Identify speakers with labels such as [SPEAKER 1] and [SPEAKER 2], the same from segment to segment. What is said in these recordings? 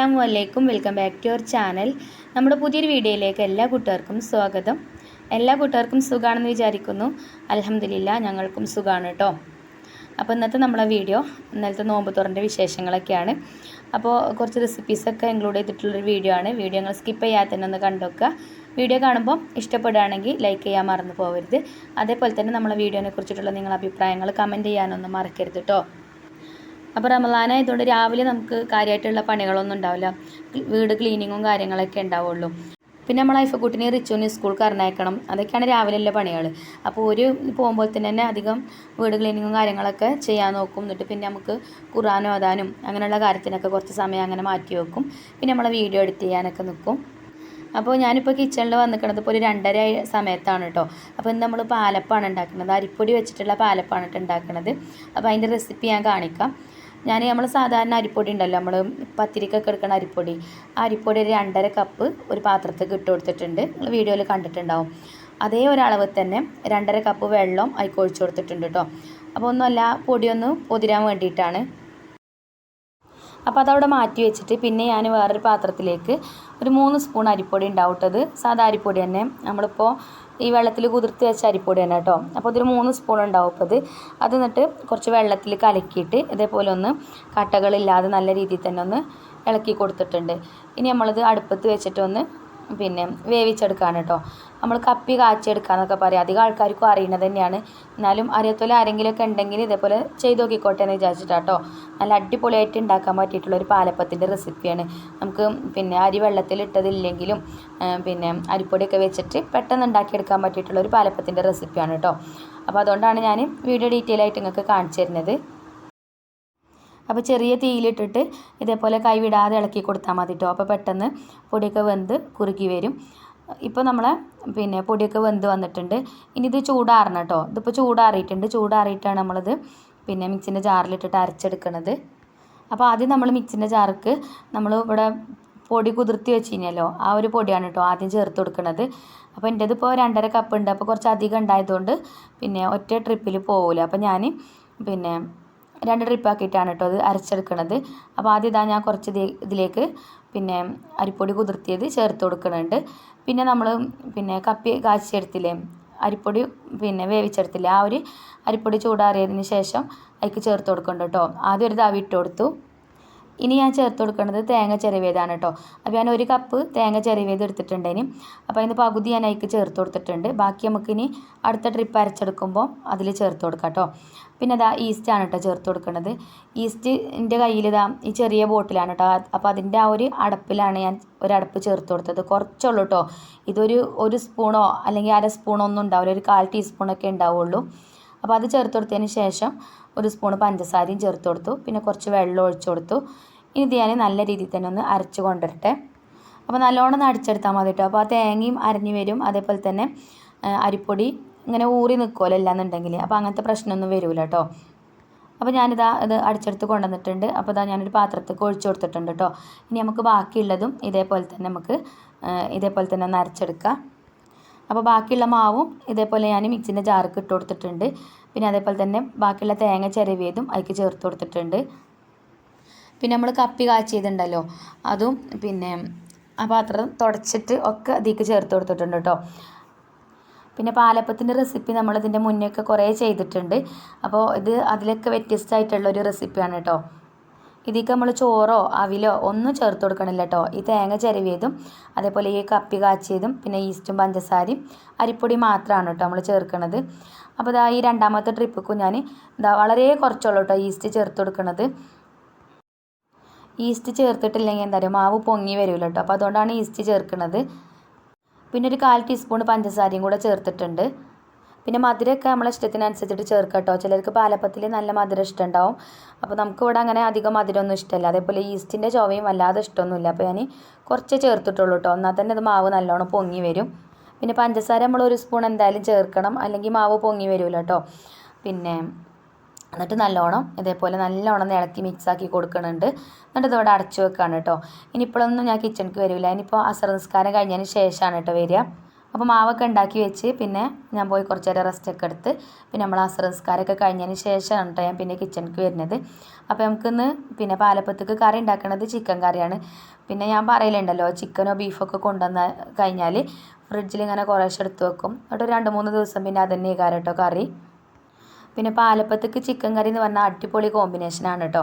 [SPEAKER 1] അസ്സലാമു വലൈക്കും welcome back to our channel. നമ്മുടെ പുതിയൊരു വീഡിയോയിലേക്ക് എല്ലാ കൂട്ടുകാർക്കും സ്വാഗതം. എല്ലാ കൂട്ടുകാർക്കും സുഖമാണെന്ന് വിചാരിക്കുന്നു. അലഹമില്ല ഞങ്ങൾക്കും സുഖമാണ് കേട്ടോ അപ്പോൾ ഇന്നത്തെ നമ്മളെ വീഡിയോ ഇന്നലത്തെ നോമ്പ് തുറന്റെ വിശേഷങ്ങളൊക്കെയാണ്. അപ്പോൾ കുറച്ച് റെസിപ്പീസൊക്കെ ഇൻക്ലൂഡ് ചെയ്തിട്ടുള്ളൊരു വീഡിയോ ആണ്. വീഡിയോ നിങ്ങൾ സ്കിപ്പ് ചെയ്യാതെ തന്നെ ഒന്ന് കണ്ടുവെക്കുക വീഡിയോ കാണുമ്പോൾ ഇഷ്ടപ്പെടുകയാണെങ്കിൽ ലൈക്ക് ചെയ്യാൻ മറന്നു പോകരുത് അതേപോലെ തന്നെ നമ്മളെ വീഡിയോനെ കുറിച്ചിട്ടുള്ള നിങ്ങളുടെ അഭിപ്രായങ്ങൾ കമന്റ് ചെയ്യാനൊന്നും മറക്കരുത് കേട്ടോ അപ്പോൾ റമലാനായതുകൊണ്ട് രാവിലെ നമുക്ക് കാര്യമായിട്ടുള്ള പണികളൊന്നും ഉണ്ടാവില്ല. വീട് ക്ലീനിങ്ങും കാര്യങ്ങളൊക്കെ ഉണ്ടാവുള്ളൂ. പിന്നെ നമ്മൾ ഐഫക്കുട്ടിനെ റിച്ചുവിനെ സ്കൂൾ കറണയക്കണം അതൊക്കെയാണ് രാവിലെയുള്ള പണികൾ അപ്പോൾ ഒരു പോകുമ്പോൾ തന്നെ അധികം വീട് ക്ലീനിങ്ങും കാര്യങ്ങളൊക്കെ ചെയ്യാൻ നോക്കും. എന്നിട്ട് പിന്നെ നമുക്ക് ഖുറാൻ ഓതാനും അങ്ങനെയുള്ള കാര്യത്തിനൊക്കെ കുറച്ച് സമയം അങ്ങനെ മാറ്റി വെക്കും. പിന്നെ നമ്മളെ വീഡിയോ എഡിറ്റ് ചെയ്യാനൊക്കെ നിൽക്കും അപ്പോൾ ഞാനിപ്പോൾ കിച്ചണിൽ വന്നിരിക്കുന്നത് ഇപ്പോൾ ഒരു രണ്ടര സമയത്താണ് കേട്ടോ അപ്പോൾ ഇന്ന് നമ്മൾ പാലപ്പാണ് ഉണ്ടാക്കുന്നത്. അരിപ്പൊടി വെച്ചിട്ടുള്ള പാലപ്പാണ് കേട്ടോ ഉണ്ടാക്കുന്നത് അപ്പോൾ അതിന്റെ റെസിപ്പി ഞാൻ കാണിക്കാം. ഞാൻ നമ്മൾ സാധാരണ അരിപ്പൊടി ഉണ്ടല്ലോ നമ്മൾ പത്തിരിക്കൊക്കെ എടുക്കുന്ന അരിപ്പൊടി. ആ അരിപ്പൊടി ഒരു രണ്ടര കപ്പ് ഒരു പാത്രത്തിൽ ഇട്ട് കൊടുത്തിട്ടുണ്ട്. നിങ്ങൾ വീഡിയോയിൽ കണ്ടിട്ടുണ്ടാവും. അതേ ഒരളവ് തന്നെ രണ്ടര കപ്പ് വെള്ളം അതിൽ ഒഴിച്ചു കൊടുത്തിട്ടുണ്ട് കേട്ടോ അപ്പോൾ ഒന്നുമല്ല പൊടിയൊന്ന് പൊതിരാൻ വേണ്ടിയിട്ടാണ്. അപ്പോൾ അതവിടെ മാറ്റി വെച്ചിട്ട് പിന്നെ ഞാൻ വേറൊരു പാത്രത്തിലേക്ക് ഒരു മൂന്ന് സ്പൂൺ അരിപ്പൊടി ഉണ്ടാവട്ടത് സാധാ അരിപ്പൊടി തന്നെ. നമ്മളിപ്പോൾ ഈ വെള്ളത്തിൽ കുതിർത്ത് വെച്ച അരിപ്പൊടി തന്നെ കേട്ടോ. അപ്പോൾ ഇതൊരു മൂന്ന് സ്പൂൺ ഉണ്ടാവും അപ്പോൾ അത് അത് എന്നിട്ട് കുറച്ച് വെള്ളത്തിൽ കലക്കിയിട്ട് ഇതേപോലെ ഒന്ന് കട്ടകളില്ലാതെ നല്ല രീതിയിൽ തന്നെ ഒന്ന് ഇളക്കി കൊടുത്തിട്ടുണ്ട്. ഇനി നമ്മളത് അടുപ്പത്ത് വെച്ചിട്ട് ഒന്ന് പിന്നെ വേവിച്ചെടുക്കാൻ കേട്ടോ. നമ്മൾ കപ്പി കാച്ചെടുക്കുക എന്നൊക്കെ പറയും. അധികം ആൾക്കാർക്കും അറിയുന്നത് തന്നെയാണ്. എന്നാലും അറിയത്തോലെ ആരെങ്കിലുമൊക്കെ ഉണ്ടെങ്കിൽ ഇതേപോലെ ചെയ്ത് നോക്കിക്കോട്ടെ എന്ന് വിചാരിച്ചിട്ടാട്ടോ നല്ല അടിപൊളിയായിട്ട് ഉണ്ടാക്കാൻ പറ്റിയിട്ടുള്ള ഒരു പാലപ്പത്തിന്റെ റെസിപ്പിയാണ്. നമുക്ക് പിന്നെ അരി വെള്ളത്തിൽ ഇട്ടതില്ലെങ്കിലും പിന്നെ അരിപ്പൊടിയൊക്കെ വെച്ചിട്ട് പെട്ടെന്ന് ഉണ്ടാക്കിയെടുക്കാൻ പറ്റിയിട്ടുള്ള ഒരു പാലപ്പത്തിന്റെ റെസിപ്പിയാണ് കേട്ടോ. അപ്പോൾ അതുകൊണ്ടാണ് ഞാൻ വീഡിയോ ഡീറ്റെയിൽ ആയിട്ട് നിങ്ങൾക്ക് കാണിച്ചു തരുന്നത്. അപ്പോൾ ചെറിയ തീയിലിട്ടിട്ട് ഇതേപോലെ കൈവിടാതെ ഇളക്കി കൊടുത്താൽ മതി കേട്ടോ അപ്പോൾ പെട്ടെന്ന് പൊടിയൊക്കെ വെന്ത് കുറുക്കി വരും. ഇപ്പോൾ നമ്മളെ പിന്നെ പൊടിയൊക്കെ വെന്ത് വന്നിട്ടുണ്ട്. ഇനി ഇത് ചൂടാറണം കേട്ടോ ഇതിപ്പോൾ ചൂടാറിയിട്ടുണ്ട്. ചൂടാറിയിട്ടാണ് നമ്മളത് പിന്നെ മിക്സിന്റെ ജാറിലിട്ടിട്ട് അരച്ചെടുക്കണത്. അപ്പോൾ ആദ്യം നമ്മൾ മിക്സിന്റെ ജാർക്ക് നമ്മൾ ഇവിടെ പൊടി കുതിർത്തി വെച്ച് കഴിഞ്ഞാലോ ആ ഒരു പൊടിയാണ് കേട്ടോ ആദ്യം ചേർത്ത് കൊടുക്കുന്നത് അപ്പോൾ എന്റേത് ഇപ്പോൾ രണ്ടര കപ്പ് ഉണ്ട്. അപ്പോൾ കുറച്ച് അധികം ഉണ്ടായതുകൊണ്ട് പിന്നെ ഒറ്റ ട്രിപ്പിൽ പോകില്ല അപ്പോൾ ഞാൻ പിന്നെ രണ്ട് ട്രിപ്പാക്കിയിട്ടാണ് കേട്ടോ അത് അരച്ചെടുക്കണത്. അപ്പോൾ ആദ്യം ഇതാ ഞാൻ കുറച്ച് ഇതിലേക്ക് പിന്നെ അരിപ്പൊടി കുതിർത്തിയത് ചേർത്ത് കൊടുക്കുന്നുണ്ട് പിന്നെ നമ്മൾ പിന്നെ കപ്പി കാച്ചിയെടുത്തില്ലേ അരിപ്പൊടി പിന്നെ വേവിച്ചെടുത്തില്ലേ ആ ഒരു അരിപ്പൊടി ചൂടാറിയതിന് ശേഷം അതിലേക്ക് ചേർത്ത് കൊടുക്കുന്നുണ്ട് കേട്ടോ ആദ്യം ഒരു തവി ഇട്ട് കൊടുത്തു. ഇനി ഞാൻ ചേർത്ത് കൊടുക്കുന്നത് തേങ്ങ ചിരവിയതാണ് കേട്ടോ. അപ്പോൾ ഞാൻ ഒരു കപ്പ് തേങ്ങ ചിരവിയത് ഇനി. അപ്പോൾ അതിന് പകുതി ഞാൻ അതിക്ക് ചേർത്ത് കൊടുത്തിട്ടുണ്ട്. ബാക്കി നമുക്കിനി അടുത്ത ട്രിപ്പ് അരച്ചെടുക്കുമ്പോൾ അതിൽ ചേർത്ത് കൊടുക്കാം കേട്ടോ. പിന്നെ അതാ ഈസ്റ്റാണ് കേട്ടോ ചേർത്ത് കൊടുക്കുന്നത് ഈസ്റ്റ് എന്റെ കയ്യിൽ ഇതാ ഈ ചെറിയ ബോട്ടിലാണ് കേട്ടോ. അപ്പോൾ അതിന്റെ ആ ഒരു അടപ്പിലാണ് ഞാൻ ഒരടപ്പ് ചേർത്ത് കൊടുത്തത്. കുറച്ചുള്ളൂ കേട്ടോ. ഇതൊരു ഒരു സ്പൂണോ അല്ലെങ്കിൽ അര സ്പൂണോ ഒന്നും ഉണ്ടാവില്ല. ഒരു കാൽ ടീസ്പൂണൊക്കെ ഉണ്ടാവുള്ളൂ. അപ്പോൾ അത് ചേർത്ത് കൊടുത്തതിന് ശേഷം ഒരു സ്പൂൺ പഞ്ചസാരയും ചേർത്ത് കൊടുത്തു. പിന്നെ കുറച്ച് വെള്ളം ഒഴിച്ചു കൊടുത്തു. ഇത് ഞാൻ നല്ല രീതിയിൽ തന്നെ ഒന്ന് അരച്ച് കൊണ്ടുവരട്ടെ. അപ്പോൾ നല്ലോണം ഒന്ന് അടിച്ചെടുത്താൽ മതി കേട്ടോ. അപ്പോൾ ആ തേങ്ങയും അരഞ്ഞു വരും. അതേപോലെ തന്നെ അരിപ്പൊടി ഇങ്ങനെ ഊറി നിൽക്കുമല്ലോ അല്ലാന്നുണ്ടെങ്കിൽ അപ്പോൾ അങ്ങനത്തെ പ്രശ്നമൊന്നും വരില്ല കേട്ടോ. അപ്പോൾ ഞാനിതാ ഇത് അടിച്ചെടുത്ത് കൊണ്ടുവന്നിട്ടുണ്ട്. അപ്പോൾ ഇതാ ഞാനൊരു പാത്രത്തേക്ക് ഒഴിച്ചു കൊടുത്തിട്ടുണ്ട് കേട്ടോ. ഇനി നമുക്ക് ബാക്കിയുള്ളതും ഇതേപോലെ തന്നെ നമുക്ക് ഇതേപോലെ തന്നെ ഒന്ന് അരച്ചെടുക്കാം. അപ്പോൾ ബാക്കിയുള്ള മാവും ഇതേപോലെ ഞാൻ മിക്സിന്റെ ജാർക്ക് ഇട്ട് കൊടുത്തിട്ടുണ്ട്. പിന്നെ അതേപോലെ തന്നെ ബാക്കിയുള്ള തേങ്ങ ചിരവിയതും അതിലേക്ക് ചേർത്ത് കൊടുത്തിട്ടുണ്ട്. പിന്നെ നമ്മൾ കപ്പി കാച്ചിയതുണ്ടല്ലോ. അതും പിന്നെ ആ പാത്രം തുടച്ചിട്ട് ഒക്കെ അതിലേക്ക് ചേർത്ത് കൊടുത്തിട്ടുണ്ട് കേട്ടോ പിന്നെ പാലപ്പത്തിന്റെ റെസിപ്പി നമ്മളിതിന്റെ മുന്നേ ഒക്കെ കുറേ ചെയ്തിട്ടുണ്ട്. അപ്പോൾ ഇത് അതിലൊക്കെ വ്യത്യസ്തമായിട്ടുള്ള ഒരു റെസിപ്പിയാണ് കേട്ടോ ഇതിലേക്ക് നമ്മൾ ചോറോ അവിലോ ഒന്നും ചേർത്ത് കൊടുക്കണില്ല കേട്ടോ ഈ തേങ്ങ ചിരവിയതും അതേപോലെ ഈ കപ്പി കാച്ചിയതും പിന്നെ ഈസ്റ്റും പഞ്ചസാരയും അരിപ്പൊടി മാത്രമാണ് കേട്ടോ നമ്മൾ ചേർക്കണത്. അപ്പോൾ ഇതാ ഈ രണ്ടാമത്തെ ട്രിപ്പിക്കും ഞാൻ ഇതാ വളരെ കുറച്ചുള്ളൂ കേട്ടോ ഈസ്റ്റ് ചേർത്ത് കൊടുക്കണത്. ഈസ്റ്റ് ചേർത്തിട്ടില്ലെങ്കിൽ എന്താ പറയുക മാവ് പൊങ്ങി വരില്ല കേട്ടോ അപ്പോൾ അതുകൊണ്ടാണ് ഈസ്റ്റ് ചേർക്കുന്നത്. പിന്നെ ഒരു കാൽ ടീസ്പൂൺ പഞ്ചസാരയും കൂടെ ചേർത്തിട്ടുണ്ട്. പിന്നെ മധുരമൊക്കെ നമ്മളെ ഇഷ്ടത്തിനനുസരിച്ചിട്ട് ചേർക്കുക കേട്ടോ ചിലർക്ക് പാലപ്പത്തിൽ നല്ല മധുരം ഇഷ്ടമുണ്ടാവും. അപ്പോൾ നമുക്ക് ഇവിടെ അങ്ങനെ അധികം മധുരമൊന്നും ഇഷ്ടമല്ല. അതേപോലെ ഈസ്റ്റിന്റെ ചൊവയും വല്ലാതെ ഇഷ്ടമൊന്നുമില്ല. അപ്പോൾ ഞാൻ കുറച്ച് ചേർത്തിട്ടുള്ളൂ കേട്ടോ എന്നാൽ തന്നെ ഇത് മാവ് നല്ലോണം പൊങ്ങി വരും. പിന്നെ പഞ്ചസാര നമ്മൾ ഒരു സ്പൂൺ എന്തായാലും ചേർക്കണം. അല്ലെങ്കിൽ മാവ് പൊങ്ങി വരില്ല കേട്ടോ പിന്നെ എന്നിട്ട് നല്ലോണം ഇതേപോലെ നല്ലോണം ഇളക്കി മിക്സാക്കി കൊടുക്കുന്നുണ്ട് എന്നിട്ട് ഇതോടെ അടച്ചു വെക്കുകയാണ് കേട്ടോ ഇനി ഇപ്പോഴൊന്നും ഞാൻ കിച്ചണിക്ക് വരില്ല ഇനിയിപ്പോൾ അസർ നിസ്കാരം കഴിഞ്ഞതിന് ശേഷമാണ് കേട്ടോ വരിക. അപ്പോൾ മാവൊക്കെ ഉണ്ടാക്കി വെച്ച് പിന്നെ ഞാൻ പോയി കുറച്ച് നേരം റെസ്റ്റൊക്കെ എടുത്ത് പിന്നെ നമ്മൾ അസ്രസ്കാരമൊക്കെ കഴിഞ്ഞതിന് ശേഷമാണ് കേട്ടോ ഞാൻ പിന്നെ കിച്ചണിക്ക് വരുന്നത്. അപ്പോൾ നമുക്കിന്ന് പിന്നെ പാലപ്പത്തേക്ക് കറി ഉണ്ടാക്കുന്നത് ചിക്കൻ കറിയാണ്. പിന്നെ ഞാൻ പറയലുണ്ടല്ലോ ചിക്കനോ ബീഫൊക്കെ കൊണ്ടുവന്ന് കഴിഞ്ഞാൽ ഫ്രിഡ്ജിൽ ഇങ്ങനെ കുറേശ്ശെ എടുത്ത് വെക്കും. എന്നിട്ട് രണ്ട് മൂന്ന് ദിവസം പിന്നെ അതന്നെ കേട്ടോ കറി. പിന്നെ പാലപ്പത്തേക്ക് ചിക്കൻ കറി എന്ന് പറഞ്ഞാൽ അടിപൊളി കോമ്പിനേഷനാണ് കേട്ടോ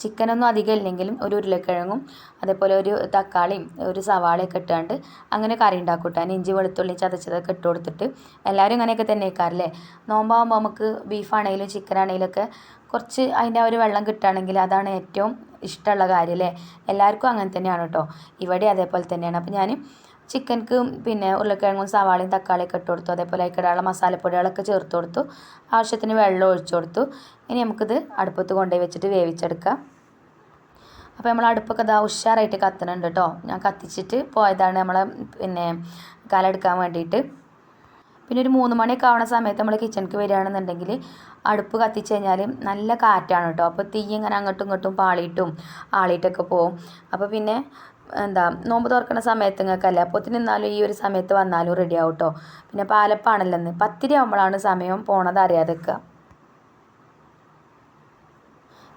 [SPEAKER 1] ചിക്കനൊന്നും അധികം ഇല്ലെങ്കിലും ഒരു ഉരുളക്കിഴങ്ങും അതേപോലെ ഒരു തക്കാളിയും ഒരു സവാളയൊക്കെ ഇട്ടാണ്ട് അങ്ങനെ കറി ഉണ്ടാക്കും ഇഞ്ചി വെളുത്തുള്ളി ചതച്ചതൊക്കെ ഇട്ട് കൊടുത്തിട്ട് എല്ലാവരും ഇങ്ങനെയൊക്കെ തന്നെ വെക്കാറില്ലേ നോമ്പാകുമ്പോൾ നമുക്ക് ബീഫാണെങ്കിലും ചിക്കൻ ആണെങ്കിലും ഒക്കെ കുറച്ച് അതിന്റെ ഒരു വെള്ളം കിട്ടുകയാണെങ്കിൽ അതാണ് ഏറ്റവും ഇഷ്ടമുള്ള കാര്യം അല്ലേ എല്ലാവർക്കും അങ്ങനെ തന്നെയാണ് കേട്ടോ ഇവിടെ അതേപോലെ തന്നെയാണ്. അപ്പോൾ ഞാൻ ചിക്കൻക്ക് പിന്നെ ഉരുളക്കിഴങ്ങും സവാളയും തക്കാളിയൊക്കെ ഇട്ട് കൊടുത്തു. അതേപോലെ അതിക്കിടാനുള്ള മസാലപ്പൊടികളൊക്കെ ചേർത്ത് കൊടുത്തു. ആവശ്യത്തിന് വെള്ളം ഒഴിച്ചു കൊടുത്തു. ഇനി നമുക്കിത് അടുപ്പത്ത് കൊണ്ടുപോയി വെച്ചിട്ട് വേവിച്ചെടുക്കാം. അപ്പോൾ നമ്മൾ അടുപ്പൊക്കെ ഇതാ ഉഷാറായിട്ട് കത്തണുണ്ട് കേട്ടോ. ഞാൻ കത്തിച്ചിട്ട് പോയതാണ് നമ്മളെ പിന്നെ കലെടുക്കാൻ വേണ്ടിയിട്ട്. പിന്നെ ഒരു മൂന്ന് മണിയൊക്കെ ആവുന്ന സമയത്ത് നമ്മൾ കിച്ചണിക്ക് വരികയാണെന്നുണ്ടെങ്കിൽ അടുപ്പ് കത്തിച്ച് കഴിഞ്ഞാൽ നല്ല കാറ്റാണ് കേട്ടോ. അപ്പോൾ തീ ഇങ്ങനെ അങ്ങോട്ടും ഇങ്ങോട്ടും പാളിയിട്ടും ആളിയിട്ടൊക്കെ പോവും. അപ്പോൾ പിന്നെ എന്താ നോമ്പ് തുറക്കുന്ന സമയത്ത് നിങ്ങൾക്കല്ല അപ്പോൾ നിന്നാലും ഈ ഒരു സമയത്ത് വന്നാലും റെഡി ആവും കേട്ടോ പിന്നെ പാലപ്പാണല്ലോ ഇന്ന് പത്തിരി ആകുമ്പോഴാണ് സമയം പോണത് അറിയാതെ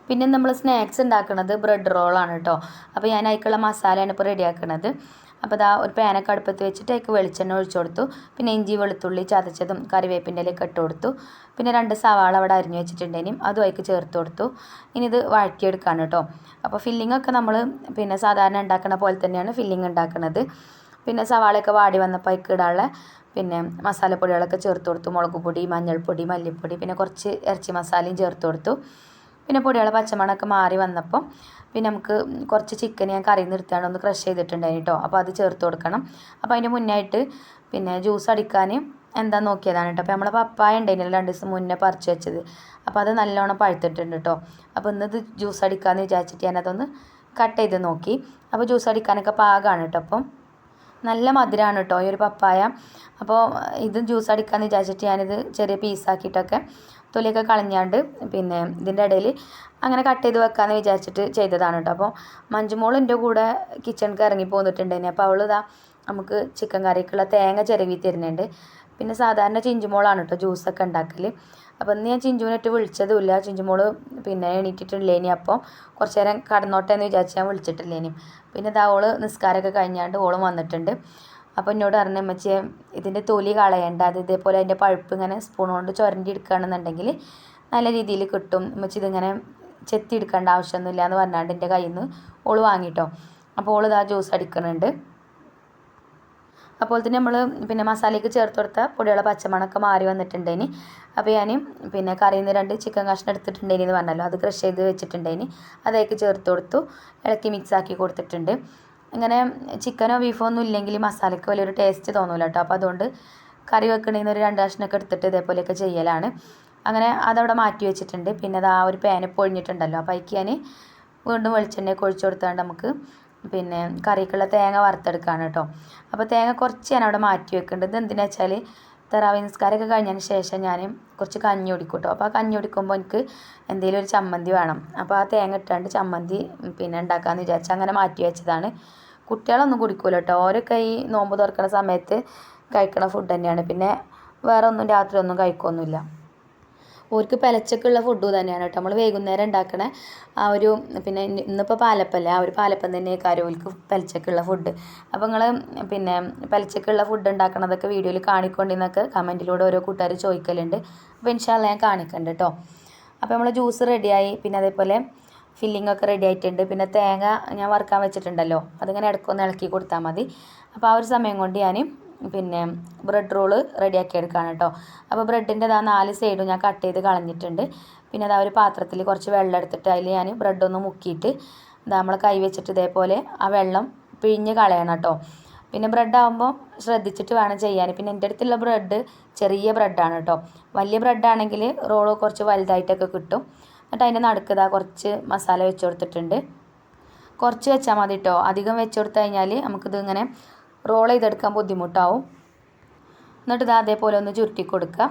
[SPEAKER 1] പിന്നെ നമ്മൾ സ്നാക്സ് ഉണ്ടാക്കുന്നത് ബ്രെഡ് റോളാണ് കേട്ടോ അപ്പോൾ ഞാൻ അതിക്കുള്ള മസാലയാണ് ഇപ്പോൾ റെഡിയാക്കുന്നത് അപ്പോൾ ഇതാ ഒരു പാനൊക്കെ അടുപ്പത്ത് വെച്ചിട്ട് അതിലേക്ക് വെളിച്ചെണ്ണ ഒഴിച്ചു കൊടുത്തു. പിന്നെ ഇഞ്ചി വെളുത്തുള്ളി ചതച്ചതും കറിവേപ്പിന്റെ ഇലയൊക്കെ ഇട്ട് കൊടുത്തു. പിന്നെ രണ്ട് സവാള അവിടെ അരിഞ്ഞു വെച്ചിട്ടുണ്ടെങ്കിലും അതും അതിലേക്ക് ചേർത്ത് കൊടുത്തു. ഇനി ഇത് വഴറ്റിയെടുക്കാണ് കേട്ടോ. അപ്പോൾ ഫില്ലിംഗ് ഒക്കെ നമ്മൾ പിന്നെ സാധാരണ ഉണ്ടാക്കുന്ന പോലെ തന്നെയാണ് ഫില്ലിംഗ് ഉണ്ടാക്കുന്നത് പിന്നെ സവാളയൊക്കെ വാടി വന്നപ്പോൾ അതിലേക്ക് ഇടാനുള്ള പിന്നെ മസാലപ്പൊടികളൊക്കെ ചേർത്ത് കൊടുത്തു. മുളക് പൊടി മഞ്ഞൾപ്പൊടി മല്ലിപ്പൊടി പിന്നെ കുറച്ച് ഇറച്ചി മസാലയും ചേർത്ത് കൊടുത്തു. പിന്നെ പൊടികളെ പച്ചമണമൊക്കെ മാറി വന്നപ്പോൾ പിന്നെ നമുക്ക് കുറച്ച് ചിക്കൻ ഞാൻ നിന്ന് എടുത്താണ് ഒന്ന് ക്രഷ് ചെയ്തിട്ടുണ്ടായിരുന്നു കേട്ടോ അപ്പോൾ അത് ചേർത്ത് കൊടുക്കണം. അപ്പോൾ അതിന്റെ മുന്നായിട്ട് പിന്നെ ജ്യൂസ് അടിക്കാൻ എന്താ നോക്കിയതാണ് കേട്ടോ അപ്പോൾ നമ്മളെ പപ്പായ ഉണ്ടായിരുന്നില്ല രണ്ട് ദിവസം മുന്നേ പറിച്ച് വെച്ചത്. അപ്പോൾ അത് നല്ലോണം പഴുത്തിട്ടുണ്ട് കേട്ടോ അപ്പോൾ ഇന്നത് ജ്യൂസ് അടിക്കാമെന്ന് വിചാരിച്ചിട്ട് ഞാനതൊന്ന് കട്ട് ചെയ്ത് നോക്കി. അപ്പോൾ ജ്യൂസ് അടിക്കാനൊക്കെ പാകമാണ് കേട്ടോ അപ്പം. നല്ല മധുരമാണ് കേട്ടോ ഈ ഒരു പപ്പായ. അപ്പോൾ ഇത് ജ്യൂസ് അടിക്കാമെന്ന് വിചാരിച്ചിട്ട് ഞാനിത് ചെറിയ പീസാക്കിയിട്ടൊക്കെ തൊലിയൊക്കെ കളഞ്ഞാണ്ട് പിന്നെ ഇതിന്റെ ഇടയിൽ അങ്ങനെ കട്ട് ചെയ്ത് വെക്കാമെന്ന് വിചാരിച്ചിട്ട് ചെയ്തതാണ് കേട്ടോ. അപ്പോൾ മഞ്ജുമോൾ എന്റെ കൂടെ കിച്ചണിക്ക് ഇറങ്ങി പോന്നിട്ടുണ്ടായിന് അപ്പോൾ അവൾ ഇതാ നമുക്ക് ചിക്കൻ കറിക്കുള്ള തേങ്ങ ചിരവി തരുന്നുണ്ട്. പിന്നെ സാധാരണ ചിഞ്ചുമോളാണ് കേട്ടോ ജ്യൂസൊക്കെ ഉണ്ടാക്കൽ അപ്പോൾ ഇന്ന് ഞാൻ ചിഞ്ചുവിനിട്ട് വിളിച്ചതുമില്ല. ചിഞ്ചുമോൾ പിന്നെ എണീറ്റിട്ടില്ലേനി അപ്പോൾ കുറച്ച് നേരം കടന്നോട്ടെ എന്ന് വിചാരിച്ച് ഞാൻ വിളിച്ചിട്ടില്ലേനി. പിന്നെ ഇതാ ഓൾ നിസ്കാരമൊക്കെ കഴിഞ്ഞാണ്ട് ഓളും വന്നിട്ടുണ്ട്. അപ്പോൾ എന്നോട് പറഞ്ഞു അമ്മച്ചിയെ ഇതിന്റെ തൊലി കളയണ്ട. അത് ഇതേപോലെ അതിന്റെ പഴുപ്പ് ഇങ്ങനെ സ്പൂൺ കൊണ്ട് ചുരണ്ടി എടുക്കുകയാണെന്നുണ്ടെങ്കിൽ നല്ല രീതിയിൽ കിട്ടും. അമ്മച്ചി ഇതിങ്ങനെ ചെത്തി എടുക്കേണ്ട ആവശ്യമൊന്നുമില്ല എന്ന് പറഞ്ഞാണ്ട് എന്റെ കയ്യിൽ നിന്ന് ഓൾ വാങ്ങിട്ടോ. അപ്പോൾ ഓൾ ഇതാ ജ്യൂസ് അടിക്കുന്നുണ്ട്. അപ്പോൾ തന്നെ നമ്മൾ പിന്നെ മസാലയ്ക്ക് ചേർത്ത് കൊടുത്ത പൊടിയുള്ള പച്ചമണമൊക്കെ മാറി വന്നിട്ടുണ്ടേനി. അപ്പോൾ ഞാൻ പിന്നെ കറിയിൽ നിന്ന് രണ്ട് ചിക്കൻ കഷ്ണം എടുത്തിട്ടുണ്ടേനി എന്ന് പറഞ്ഞല്ലോ. അത് ക്രഷ് ചെയ്ത് വെച്ചിട്ടുണ്ടേനി. അതൊക്കെ ചേർത്ത് കൊടുത്തു. ഇളക്കി മിക്സ് ആക്കി കൊടുത്തിട്ടുണ്ട്. ഇങ്ങനെ ചിക്കനോ ബീഫോ ഒന്നും ഇല്ലെങ്കിൽ മസാലയ്ക്ക് വലിയൊരു ടേസ്റ്റ് തോന്നില്ല കേട്ടോ അപ്പോൾ അതുകൊണ്ട് കറി വെക്കണമെന്ന് ഒരു രണ്ട് കഷ്ണമൊക്കെ എടുത്തിട്ട് ഇതേപോലെയൊക്കെ ചെയ്യലാണ്. അങ്ങനെ അതവിടെ മാറ്റി വെച്ചിട്ടുണ്ട്. പിന്നെ അത് ആ ഒരു പാന് പൊഴിഞ്ഞിട്ടുണ്ടല്ലോ അപ്പോൾ അതിക്ക് ഞാൻ വീണ്ടും വെളിച്ചെണ്ണയൊക്കെ ഒഴിച്ചു കൊടുത്താണ്ട് നമുക്ക് പിന്നെ കറിക്കുള്ള തേങ്ങ വറുത്തെടുക്കുകയാണ് കേട്ടോ അപ്പോൾ തേങ്ങ കുറച്ച് ഞാൻ അവിടെ മാറ്റി വെക്കുന്നുണ്ട്. ഇത് എന്തിനാ വെച്ചാൽ തെറാവി നിസ്കാരമൊക്കെ കഴിഞ്ഞതിന് ശേഷം ഞാൻ കുറച്ച് കഞ്ഞി കുടിക്കും കേട്ടോ അപ്പോൾ ആ കഞ്ഞി കുടിക്കുമ്പോൾ എനിക്ക് എന്തെങ്കിലും ഒരു ചമ്മന്തി വേണം. അപ്പോൾ ആ തേങ്ങ ഇട്ടാണ്ട് ചമ്മന്തി പിന്നെ ഉണ്ടാക്കാമെന്ന് വിചാരിച്ചാൽ അങ്ങനെ മാറ്റി വെച്ചതാണ്. കുട്ടികളൊന്നും കുടിക്കൂല കേട്ടോ ഓരൊക്കെ ഈ നോമ്പ് തുറക്കുന്ന സമയത്ത് കഴിക്കണ ഫുഡ് തന്നെയാണ്. പിന്നെ വേറെ ഒന്നും രാത്രി ഒന്നും കഴിക്കൊന്നുമില്ല. ഓർക്ക് പെലച്ചക്കുള്ള ഫുഡ് തന്നെയാണ് കേട്ടോ. നമ്മൾ വൈകുന്നേരം ഉണ്ടാക്കണ ആ ഒരു പിന്നെ ഇന്നിപ്പോൾ പാലപ്പല്ലേ? ആ ഒരു പാലപ്പം തന്നെ ഓർക്ക് പെലച്ചക്കുള്ള ഫുഡ് അപ്പോൾ നിങ്ങൾ പിന്നെ പെലച്ചക്കുള്ള ഫുഡ് ഉണ്ടാക്കണതൊക്കെ വീഡിയോയിൽ കാണിക്കൊണ്ടിന്നൊക്കെ കമന്റിലൂടെ ഓരോ കൂട്ടുകാർ ചോദിക്കലുണ്ട്. അപ്പോൾ ഇൻഷാല്ല ഞാൻ കാണിക്കണ്ട് കേട്ടോ. അപ്പോൾ നമ്മൾ ജ്യൂസ് റെഡിയായി പിന്നെ അതേപോലെ ഫില്ലിംഗ് ഒക്കെ റെഡി ആയിട്ടുണ്ട്. പിന്നെ തേങ്ങ ഞാൻ വറുക്കാൻ വെച്ചിട്ടുണ്ടല്ലോ. അതിങ്ങനെ ഇടയ്ക്കൊന്ന് ഇളക്കി കൊടുത്താൽ മതി. അപ്പോൾ ആ ഒരു സമയം കൊണ്ട് ഞാൻ പിന്നെ ബ്രെഡ് റോൾ റെഡിയാക്കി എടുക്കുകയാണ് കേട്ടോ. അപ്പോൾ ബ്രെഡിന്റെ ആ നാല് സൈഡും ഞാൻ കട്ട് ചെയ്ത് കളഞ്ഞിട്ടുണ്ട്. പിന്നെ അതാ ഒരു പാത്രത്തിൽ കുറച്ച് വെള്ളം എടുത്തിട്ട് അതിൽ ഞാൻ ബ്രെഡ് ഒന്ന് മുക്കിയിട്ട് നമ്മൾ കൈ വെച്ചിട്ട് ഇതേപോലെ ആ വെള്ളം പിഴിഞ്ഞ് കളയണം കേട്ടോ. പിന്നെ ബ്രെഡ് ആകുമ്പോൾ ശ്രദ്ധിച്ചിട്ട് വേണം ചെയ്യാൻ. പിന്നെ എന്റെ അടുത്തുള്ള ബ്രെഡ് ചെറിയ ബ്രെഡാണ് കേട്ടോ. വലിയ ബ്രെഡാണെങ്കിൽ റോൾ കുറച്ച് വലുതായിട്ടൊക്കെ കിട്ടും. എന്നിട്ട് അതിന്റെ നടുക്ക് ഇതാ കുറച്ച് മസാല വെച്ച് കൊടുത്തിട്ടുണ്ട്. കുറച്ച് വെച്ചാൽ മതി കേട്ടോ അധികം വെച്ച് കൊടുത്തു കഴിഞ്ഞാൽ നമുക്കിത് ഇങ്ങനെ റോൾ ചെയ്തെടുക്കാൻ ബുദ്ധിമുട്ടാവും. എന്നിട്ട് ഇത് അതേപോലെ ഒന്ന് ചുരുട്ടി കൊടുക്കുക.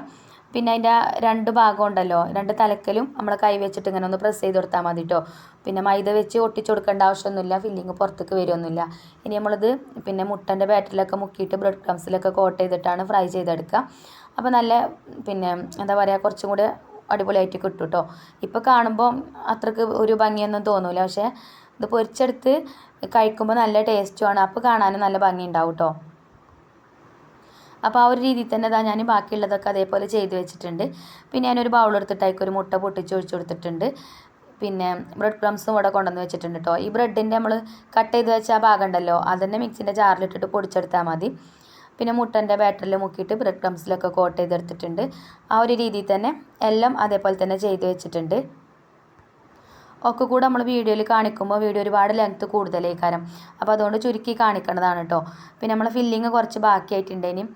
[SPEAKER 1] പിന്നെ അതിന്റെ രണ്ട് ഭാഗം ഉണ്ടല്ലോ രണ്ട് തലക്കലും നമ്മൾ കൈ വെച്ചിട്ട് ഇങ്ങനെ ഒന്ന് പ്രസ് ചെയ്ത് കൊടുത്താൽ മതി കേട്ടോ പിന്നെ മൈദ വെച്ച് ഒട്ടിച്ച് കൊടുക്കേണ്ട ആവശ്യമൊന്നുമില്ല ഫില്ലിങ് പുറത്തേക്ക് വരുമൊന്നുമില്ല ഇനി നമ്മളിത് പിന്നെ മുട്ടന്റെ ബാറ്ററിലൊക്കെ മുക്കിയിട്ട് ബ്രെഡ് ക്രംസിലൊക്കെ കോട്ട് ചെയ്തിട്ടാണ് ഫ്രൈ ചെയ്തെടുക്കുക. അപ്പോൾ നല്ല പിന്നെ എന്താ പറയുക കുറച്ചും കൂടി അടിപൊളിയായിട്ട് കിട്ടും കേട്ടോ ഇപ്പോൾ കാണുമ്പോൾ അത്രയ്ക്ക് ഒരു ഭംഗിയൊന്നും തോന്നില്ല പക്ഷേ ഇത് പൊരിച്ചെടുത്ത് കഴിക്കുമ്പോൾ നല്ല ടേസ്റ്റുമാണ് അപ്പോൾ കാണാനും നല്ല ഭംഗി ഉണ്ടാവും കേട്ടോ അപ്പോൾ ആ ഒരു രീതിയിൽ തന്നെ ഞാൻ ബാക്കിയുള്ളതൊക്കെ അതേപോലെ ചെയ്ത് വെച്ചിട്ടുണ്ട്. പിന്നെ ഞാനൊരു ബൗൾ ഒരു മുട്ട പൊട്ടിച്ച് ഒഴിച്ചു കൊടുത്തിട്ടുണ്ട്. പിന്നെ ബ്രെഡ് ക്രംസും ഇവിടെ കൊണ്ടുവന്ന് വെച്ചിട്ടുണ്ട് കേട്ടോ ഈ ബ്രെഡിന്റെ നമ്മൾ കട്ട് ചെയ്ത് വെച്ച ആ ഭാഗം ഉണ്ടല്ലോ അതന്നെ മിക്സിന്റെ ജാറിലിട്ടിട്ട് പൊടിച്ചെടുത്താൽ മതി. പിന്നെ മുട്ടന്റെ ബാറ്ററിൽ മുക്കിയിട്ട് ബ്രെഡ് ക്രംസിലൊക്കെ കോട്ട് ചെയ്തെടുത്തിട്ടുണ്ട്. ആ ഒരു രീതിയിൽ തന്നെ എല്ലാം അതേപോലെ തന്നെ ചെയ്ത് വെച്ചിട്ടുണ്ട്. ഒക്കെ കൂടെ നമ്മൾ വീഡിയോയിൽ കാണിക്കുമ്പോൾ വീഡിയോ ഒരുപാട് ലെങ്ത്ത് കൂടുതലേക്കാരം. അപ്പോൾ അതുകൊണ്ട് ചുരുക്കി കാണിക്കേണ്ടതാണ് കേട്ടോ പിന്നെ നമ്മൾ ഫില്ലിങ് കുറച്ച് ബാക്കിയായിട്ടുണ്ടേനും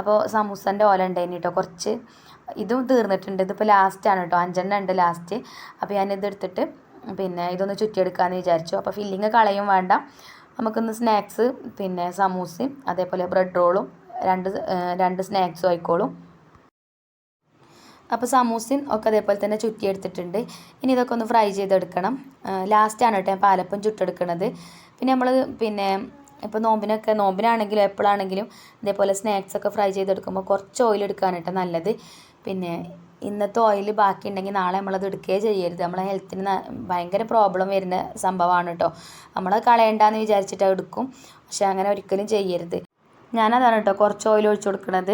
[SPEAKER 1] അപ്പോൾ സമൂസന്റെ ഓല ഉണ്ടായിന് കേട്ടോ കുറച്ച് ഇതും തീർന്നിട്ടുണ്ട്. ഇതിപ്പോൾ ലാസ്റ്റാണ് കേട്ടോ അഞ്ചെണ്ണം ഉണ്ട് ലാസ്റ്റ് അപ്പോൾ ഞാനിത് എടുത്തിട്ട് പിന്നെ ഇതൊന്ന് ചുറ്റിയെടുക്കാമെന്ന് വിചാരിച്ചു. അപ്പോൾ ഫില്ലിങ് കളയും വേണ്ട. നമുക്കൊന്ന് സ്നാക്സ് പിന്നെ സമൂസയും അതേപോലെ ബ്രെഡ് റോളും രണ്ട് രണ്ട് സ്നാക്സും ആയിക്കോളും. അപ്പോൾ സമൂസയും ഒക്കെ അതേപോലെ തന്നെ ചുറ്റി എടുത്തിട്ടുണ്ട് ഇനി ഇതൊക്കെ ഒന്ന് ഫ്രൈ ചെയ്തെടുക്കണം. ലാസ്റ്റാണ് കേട്ടോ ഞാൻ പാലപ്പം ചുട്ടെടുക്കണത്. പിന്നെ നമ്മൾ പിന്നെ ഇപ്പോൾ നോമ്പിനൊക്കെ നോമ്പിനാണെങ്കിലും എപ്പോഴാണെങ്കിലും ഇതേപോലെ സ്നാക്സ് ഒക്കെ ഫ്രൈ ചെയ്തെടുക്കുമ്പോൾ കുറച്ച് ഓയിൽ എടുക്കാനായിട്ട് നല്ലത്. പിന്നെ ഇന്നത്തെ ഓയിൽ ബാക്കി ഉണ്ടെങ്കിൽ നാളെ നമ്മളത് എടുക്കുകയേ ചെയ്യരുത്. നമ്മളെ ഹെൽത്തിന് ഭയങ്കര പ്രോബ്ലം വരുന്ന സംഭവമാണ് കേട്ടോ നമ്മൾ കളയണ്ടെന്ന് വിചാരിച്ചിട്ട് എടുക്കും. പക്ഷെ അങ്ങനെ ഒരിക്കലും ചെയ്യരുത്. ഞാനതാണ് കേട്ടോ കുറച്ച് ഓയിൽ ഒഴിച്ചു കൊടുക്കുന്നത്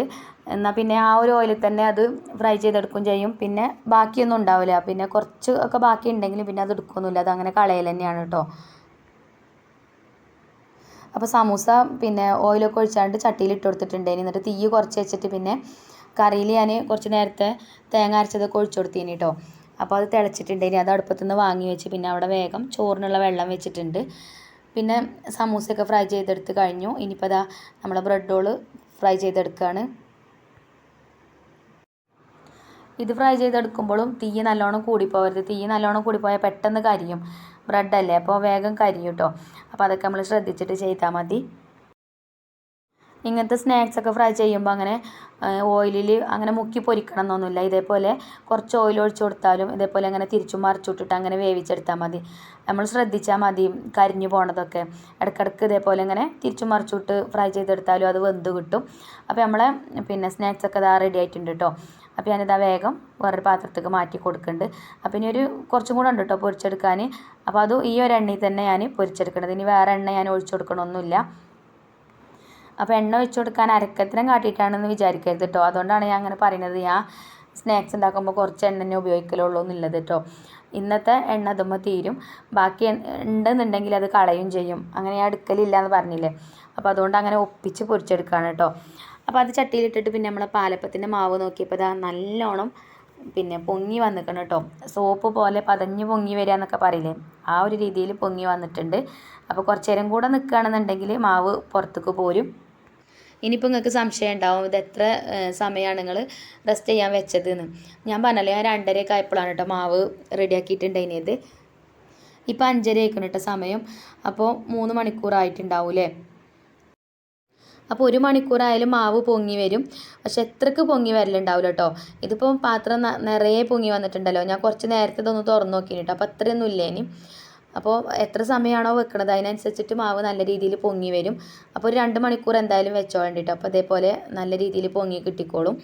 [SPEAKER 1] എന്നാൽ പിന്നെ ആ ഒരു ഓയിലിൽ തന്നെ അത് ഫ്രൈ ചെയ്തെടുക്കും ചെയ്യും. പിന്നെ ബാക്കിയൊന്നും ഉണ്ടാവില്ല. പിന്നെ കുറച്ച് ഒക്കെ ബാക്കി ഉണ്ടെങ്കിൽ പിന്നെ അത് എടുക്കൊന്നുമില്ല. അത് അങ്ങനെ കളയൽ തന്നെയാണ് കേട്ടോ അപ്പോൾ സമൂസ പിന്നെ ഓയിലൊക്കെ ഒഴിച്ചാണ്ട് ചട്ടിയിൽ ഇട്ട് കൊടുത്തിട്ടുണ്ടേനി എന്നിട്ട് തീ കുറച്ച് വെച്ചിട്ട് പിന്നെ കറിയിൽ ഞാൻ കുറച്ച് നേരത്തെ തേങ്ങ അരച്ചതൊക്കെ ഒഴിച്ചു കൊടുത്തീനി കേട്ടോ അപ്പോൾ അത് തിളച്ചിട്ടുണ്ടേനി അത് അടുപ്പത്തു നിന്ന് വാങ്ങി വെച്ച് പിന്നെ അവിടെ വേഗം ചോറിനുള്ള വെള്ളം വെച്ചിട്ടുണ്ട്. പിന്നെ സമൂസയൊക്കെ ഫ്രൈ ചെയ്തെടുത്ത് കഴിഞ്ഞു. ഇനിയിപ്പോൾ അതാ നമ്മളെ ബ്രെഡ് റോൾ ഫ്രൈ ചെയ്തെടുക്കുകയാണ് ഇത് ഫ്രൈ ചെയ്തെടുക്കുമ്പോഴും തീ നല്ലോണം കൂടിപ്പോകരുത് തീ നല്ലോണം കൂടിപ്പോയാൽ പെട്ടെന്ന് കരിയും. ബ്രെഡല്ലേ? അപ്പോൾ വേഗം കരിയും കേട്ടോ അപ്പോൾ അതൊക്കെ നമ്മൾ ശ്രദ്ധിച്ചിട്ട് ചെയ്താൽ മതി. ഇങ്ങനത്തെ സ്നാക്സൊക്കെ ഫ്രൈ ചെയ്യുമ്പോൾ അങ്ങനെ ഓയിലിൽ അങ്ങനെ മുക്കി പൊരിക്കണം എന്നൊന്നുമില്ല ഇതേപോലെ കുറച്ച് ഓയിൽ ഒഴിച്ചു കൊടുത്താലും ഇതേപോലെ അങ്ങനെ തിരിച്ചും മറിച്ചിട്ടിട്ട് അങ്ങനെ വേവിച്ചെടുത്താൽ മതി. നമ്മൾ ശ്രദ്ധിച്ചാൽ മതി കരിഞ്ഞു പോണതൊക്കെ. ഇടയ്ക്കിടയ്ക്ക് ഇതേപോലെ ഇങ്ങനെ തിരിച്ചും മറിച്ചിട്ട് ഫ്രൈ ചെയ്തെടുത്താലും അത് വെന്ത് കിട്ടും. അപ്പോൾ നമ്മളെ പിന്നെ സ്നാക്സൊക്കെ ഇതാ റെഡി ആയിട്ടുണ്ട് കേട്ടോ അപ്പോൾ ഞാനിതാ വേഗം വേറൊരു പാത്രത്തേക്ക് മാറ്റി കൊടുക്കുന്നുണ്ട് അപ്പോൾ ഇനി ഒരു കുറച്ചും കൂടെ ഉണ്ട് കേട്ടോ പൊരിച്ചെടുക്കാൻ അപ്പോൾ അത് ഈ ഒരു എണ്ണയിൽ തന്നെ ഞാൻ പൊരിച്ചെടുക്കണത്. ഇനി വേറെ എണ്ണ ഞാൻ ഒഴിച്ചു കൊടുക്കണമൊന്നുമില്ല അപ്പോൾ എണ്ണ ഒഴിച്ചു കൊടുക്കാൻ അരക്കത്തിനും കാട്ടിയിട്ടാണെന്ന് വിചാരിക്കരുത് കേട്ടോ അതുകൊണ്ടാണ് ഞാൻ അങ്ങനെ പറയുന്നത്. ഞാൻ സ്നാക്സ് ഉണ്ടാക്കുമ്പോൾ കുറച്ച് എണ്ണ തന്നെ ഉപയോഗിക്കലുള്ളൂ എന്നുള്ളത് കേട്ടോ ഇന്നത്തെ എണ്ണ അതുമ്പോൾ തീരും. ബാക്കി ഉണ്ടെന്നുണ്ടെങ്കിൽ അത് കളയും ചെയ്യും. അങ്ങനെ ഞാൻ എടുക്കലില്ല എന്ന് പറഞ്ഞില്ലേ. അപ്പോൾ അതുകൊണ്ട് അങ്ങനെ ഒപ്പിച്ച് പൊരിച്ചെടുക്കുകയാണ് കേട്ടോ അപ്പോൾ അത് ചട്ടിയിലിട്ടിട്ട് പിന്നെ നമ്മളെ പാലപ്പത്തിന്റെ മാവ് നോക്കിയപ്പോൾ ഇതാ നല്ലോണം പിന്നെ പൊങ്ങി വന്നിക്കണം കേട്ടോ സോപ്പ് പോലെ പതഞ്ഞ് പൊങ്ങി വരിക എന്നൊക്കെ പറയില്ലേ. ആ ഒരു രീതിയിൽ പൊങ്ങി വന്നിട്ടുണ്ട്. അപ്പോൾ കുറച്ചേരം കൂടെ നിൽക്കുകയാണെന്നുണ്ടെങ്കിൽ മാവ് പുറത്തേക്ക് പോരും. ഇനിയിപ്പോൾ നിങ്ങൾക്ക് സംശയം ഉണ്ടാവും ഇത് എത്ര സമയമാണ് നിങ്ങൾ റെസ്റ്റ് ചെയ്യാൻ വെച്ചത് എന്ന് ഞാൻ പറഞ്ഞല്ലോ ഞാൻ രണ്ടരയൊക്കെ ആയപ്പോഴാണ് കേട്ടോ മാവ് റെഡിയാക്കിയിട്ടുണ്ടായിരുന്നത് ഇപ്പോൾ അഞ്ചര ആയിക്കണം കേട്ടോ സമയം. അപ്പോൾ മൂന്ന് മണിക്കൂറായിട്ടുണ്ടാവൂലേ അപ്പോൾ ഒരു മണിക്കൂറായാലും മാവ് പൊങ്ങി വരും. പക്ഷെ എത്രക്ക് പൊങ്ങി വരലുണ്ടാവില്ല കേട്ടോ ഇതിപ്പോൾ പാത്രം നിറയെ പൊങ്ങി വന്നിട്ടുണ്ടല്ലോ. ഞാൻ കുറച്ച് നേരത്തെ ഇതൊന്ന് തുറന്നു നോക്കിയിട്ട് അപ്പോൾ അത്രയൊന്നും ഇല്ല ഇനി അപ്പോൾ എത്ര സമയമാണോ വെക്കണത്? അതിനനുസരിച്ചിട്ട് മാവ് നല്ല രീതിയിൽ പൊങ്ങി വരും. അപ്പോൾ ഒരു രണ്ട് മണിക്കൂർ എന്തായാലും വെച്ചോ കേട്ടോ അപ്പോൾ അതേപോലെ നല്ല രീതിയിൽ പൊങ്ങി കിട്ടിക്കോളും.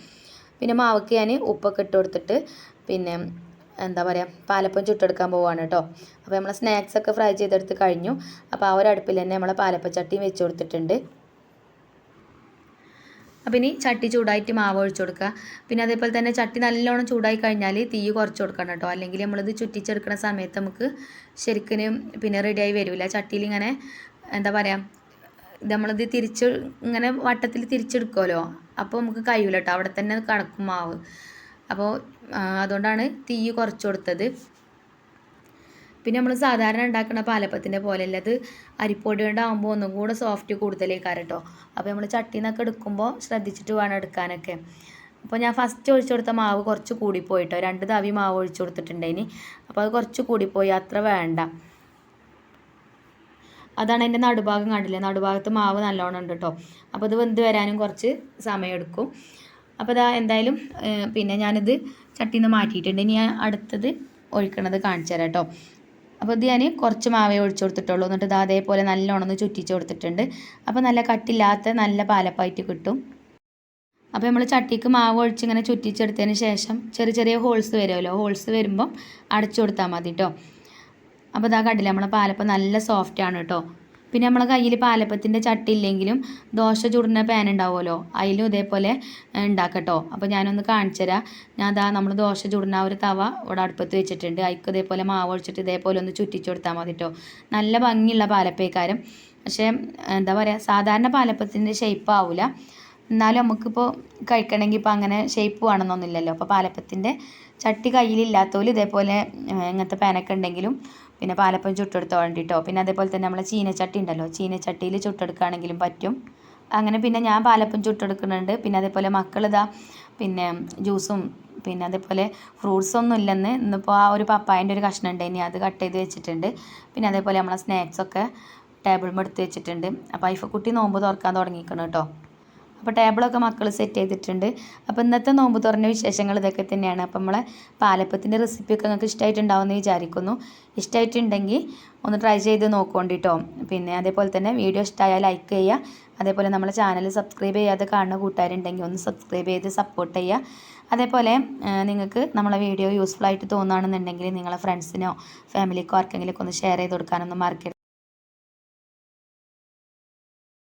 [SPEAKER 1] പിന്നെ മാവക്ക് ഞാൻ ഉപ്പൊക്കെ ഇട്ട് കൊടുത്തിട്ട് പിന്നെ എന്താ പറയുക പാലപ്പം ചുട്ടെടുക്കാൻ പോവാണ് കേട്ടോ. അപ്പോൾ നമ്മൾ സ്നാക്സൊക്കെ ഫ്രൈ ചെയ്തെടുത്ത് കഴിഞ്ഞു. അപ്പോൾ ആ ഒരു അടുപ്പിൽ തന്നെ നമ്മൾ പാലപ്പച്ചട്ടിയും വെച്ച് കൊടുത്തിട്ടുണ്ട്. അപ്പം ഇനി ചട്ടി ചൂടായിട്ട് മാവ് ഒഴിച്ചു കൊടുക്കുക. പിന്നെ അതേപോലെ തന്നെ ചട്ടി നല്ലോണം ചൂടായി കഴിഞ്ഞാൽ തീ കുറച്ച് കൊടുക്കണം കേട്ടോ. അല്ലെങ്കിൽ നമ്മളിത് ചുറ്റിച്ചെടുക്കുന്ന സമയത്ത് നമുക്ക് ശരിക്കും പിന്നെ റെഡിയായി വരില്ല ചട്ടിയിൽ ഇങ്ങനെ എന്താ പറയുക നമ്മളിത് തിരിച്ച് ഇങ്ങനെ വട്ടത്തിൽ തിരിച്ചെടുക്കുമല്ലോ അപ്പോൾ നമുക്ക് കഴിയൂല കേട്ടോ. അവിടെ തന്നെ കണക്കും മാവ്. അപ്പോൾ അതുകൊണ്ടാണ് തീ കുറച്ച് കൊടുത്തത്. പിന്നെ നമ്മൾ സാധാരണ ഉണ്ടാക്കുന്ന പാലപ്പത്തിന്റെ പോലെയല്ല അത് അരിപ്പൊടി കൊണ്ടാകുമ്പോൾ ഒന്നും കൂടെ സോഫ്റ്റ് കൂടുതലേക്കാരം കേട്ടോ അപ്പോൾ നമ്മൾ ചട്ടിയിൽ നിന്നൊക്കെ എടുക്കുമ്പോൾ ശ്രദ്ധിച്ചിട്ട് വേണം എടുക്കാനൊക്കെ. അപ്പോൾ ഞാൻ ഫസ്റ്റ് ഒഴിച്ചു കൊടുത്ത മാവ് കുറച്ച് കൂടിപ്പോയിട്ടോ. രണ്ട് തവി മാവ് ഒഴിച്ചു കൊടുത്തിട്ടുണ്ടേനി അപ്പോൾ അത് കുറച്ച് കൂടിപ്പോയി. അത്ര വേണ്ട. അതാണ് എന്റെ നടുഭാഗം കണ്ടില്ലേ? നടുഭാഗത്ത് മാവ് നല്ലോണം ഉണ്ട് കേട്ടോ അപ്പോൾ ഇത് വെന്ത് വരാനും കുറച്ച് സമയമെടുക്കും അപ്പോൾ ഇതാ എന്തായാലും പിന്നെ ഞാനിത് ചട്ടിയിൽ നിന്ന് മാറ്റിയിട്ടുണ്ട്. ഇനി ഞാൻ അടുത്തത് ഒഴിക്കണത് കാണിച്ചു തരാം കേട്ടോ അപ്പോൾ ഇത് ഞാൻ കുറച്ച് മാവേ ഒഴിച്ചു കൊടുത്തിട്ടുള്ളൂ. എന്നിട്ട് ഇത് അതേപോലെ നല്ലോണം ഒന്ന് ചുറ്റിച്ച് കൊടുത്തിട്ടുണ്ട്. അപ്പോൾ നല്ല കട്ടില്ലാത്ത നല്ല പാലപ്പായിട്ട് കിട്ടും. അപ്പോൾ നമ്മൾ ചട്ടിക്ക് മാവ് ഒഴിച്ച് ഇങ്ങനെ ചുറ്റിച്ചെടുത്തതിന് ശേഷം ചെറിയ ചെറിയ ഹോൾസ് വരുമല്ലോ. ഹോൾസ് വരുമ്പം അടച്ചു കൊടുത്താൽ മതി കേട്ടോ അപ്പോൾ ഇതാ കണ്ടില്ല നമ്മളെ പാലപ്പം നല്ല സോഫ്റ്റ് ആണ് കേട്ടോ പിന്നെ നമ്മളെ കയ്യിൽ പാലപ്പത്തിന്റെ ചട്ടി ഇല്ലെങ്കിലും ദോശ ചുടുന്ന പാൻ ഉണ്ടാവുമല്ലോ? അതിലും ഇതേപോലെ ഉണ്ടാക്കട്ടോ. അപ്പോൾ ഞാനൊന്ന് കാണിച്ചു തരാം ഞാൻ അതാ നമ്മൾ ദോശ ചുടുന്ന ഒരു തവ ഇവിടെ അടുപ്പത്ത് വെച്ചിട്ടുണ്ട്. അതിക്ക് ഇതേപോലെ മാവ് ഒഴിച്ചിട്ട് ഇതേപോലെ ഒന്ന് ചുറ്റിച്ചു കൊടുത്താൽ മതി കേട്ടോ നല്ല ഭംഗിയുള്ള പാലപ്പേക്കാരം. പക്ഷേ എന്താ പറയുക സാധാരണ പാലപ്പത്തിന്റെ ഷേപ്പ് ആവില്ല എന്നാലും നമുക്കിപ്പോൾ കഴിക്കണമെങ്കിൽ ഇപ്പോൾ അങ്ങനെ ഷേപ്പ് വേണമെന്നൊന്നുമില്ലല്ലോ അപ്പോൾ പാലപ്പത്തിന്റെ ചട്ടി കയ്യിലില്ലാത്തവർ ഇതേപോലെ ഇങ്ങനത്തെ പാനൊക്കെ ഉണ്ടെങ്കിലും പിന്നെ പാലപ്പം ചുട്ടെടുത്ത് വേണ്ടിയിട്ടോ പിന്നെ അതേപോലെ തന്നെ നമ്മളെ ചീനച്ചട്ടി ഉണ്ടല്ലോ. ചീനച്ചട്ടിയിൽ ചുട്ടെടുക്കുകയാണെങ്കിലും പറ്റും. അങ്ങനെ പിന്നെ ഞാൻ പാലപ്പം ചുട്ടെടുക്കുന്നുണ്ട്. പിന്നെ അതേപോലെ മക്കളിതാ പിന്നെ ജ്യൂസും പിന്നെ അതേപോലെ ഫ്രൂട്ട്സ് ഒന്നും ഇല്ലെന്ന് ഇന്നിപ്പോൾ ആ ഒരു പപ്പായന്റെ ഒരു കഷ്ണം ഉണ്ട് ഇനി അത് കട്ട് ചെയ്ത് വെച്ചിട്ടുണ്ട്. പിന്നെ അതേപോലെ നമ്മളെ സ്നാക്സൊക്കെ ടേബിളിൽ എടുത്ത് വെച്ചിട്ടുണ്ട്. അപ്പോൾ ഐഫക്കുട്ടി നോമ്പ് തുറക്കാൻ തുടങ്ങിക്കണം കേട്ടോ. അപ്പോൾ ടേബിളൊക്കെ മക്കൾ സെറ്റ് ചെയ്തിട്ടുണ്ട്. അപ്പോൾ ഇന്നത്തെ നോമ്പ് തുറന്ന വിശേഷങ്ങൾ ഇതൊക്കെ തന്നെയാണ്. അപ്പോൾ നമ്മളെ പാലപ്പത്തിന്റെ റെസിപ്പിയൊക്കെ നിങ്ങൾക്ക് ഇഷ്ടമായിട്ടുണ്ടാവുമെന്ന് വിചാരിക്കുന്നു. ഇഷ്ടമായിട്ടുണ്ടെങ്കിൽ ഒന്ന് ട്രൈ ചെയ്ത് നോക്കുകൊണ്ടിട്ടോ പിന്നെ അതേപോലെ തന്നെ വീഡിയോ ഇഷ്ടമായാൽ ലൈക്ക് ചെയ്യുക അതേപോലെ നമ്മളെ ചാനൽ സബ്സ്ക്രൈബ് ചെയ്യാതെ കാണുന്ന കൂട്ടുകാരുണ്ടെങ്കിൽ ഒന്ന് സബ്സ്ക്രൈബ് ചെയ്ത് സപ്പോർട്ട് ചെയ്യുക അതേപോലെ നിങ്ങൾക്ക് നമ്മളെ വീഡിയോ യൂസ്ഫുൾ ആയിട്ട് തോന്നുകയാണെന്നുണ്ടെങ്കിൽ നിങ്ങളെ ഫ്രണ്ട്സിനോ ഫാമിലിക്കോ ആർക്കെങ്കിലും ഒന്ന് ഷെയർ ചെയ്ത് കൊടുക്കാനൊന്നും മറക്കരുത്.